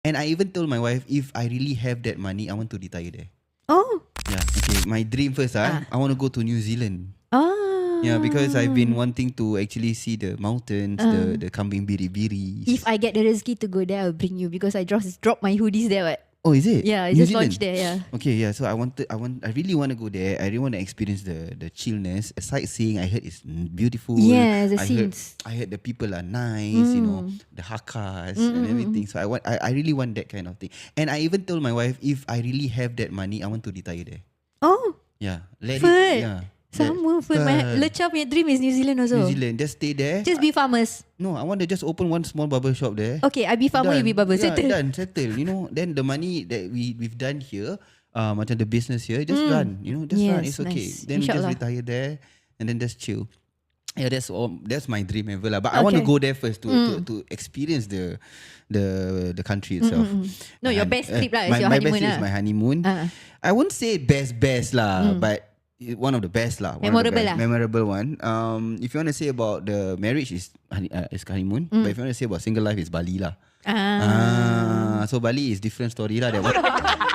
And I even told my wife if I really have that money, I want to retire there. Oh. Yeah. Okay. My dream first, ah, I want to go to New Zealand. Ah. Yeah, because I've been wanting to actually see the mountains, the the kambing biri-biri. If I get the rezeki to go there, I'll bring you because I just drop my hoodies there. What? Oh, is it? Yeah, I New just Zealand? launched there. Yeah. Okay, yeah. So I wanted, I want, I really want to go there. I really want to experience the the chillness, sightseeing. I heard it's beautiful. Yeah, the I scenes. Heard, I heard the people are nice. You know, Mm. the hakas and everything. So I want, I, I really want that kind of thing. And I even told my wife if I really have that money, I want to retire there. Oh. Yeah, let it. Yeah, Sama food. My Kan. Lecha punya dream is New Zealand also. New Zealand, just stay there. Just be farmers. no, I want to just open one small barber shop there. Okay, I be farmer, you be barber. Yeah, Settle. done, settle. You know, then the money that we we've done here, uh, macam the business here, just Mm. run. You know, just run. Yes, It's okay. nice. Then we just retire there, and then just chill. Yeah, that's all. That's my dream ever lah. But I want to Okay. Mm. go there first to, to to experience the the the country itself. No, My your hon- best trip lah is My, your my best honeymoon trip is lah. my honeymoon. Ah. I won't say best best lah, but it- one of the best lah. One Memorable best, lah. Memorable one. Um, if you want to say about the marriage is uh, is honeymoon, but if you want to say about single life is Bali lah. Ah. Ah, so Bali is different story lah. That one.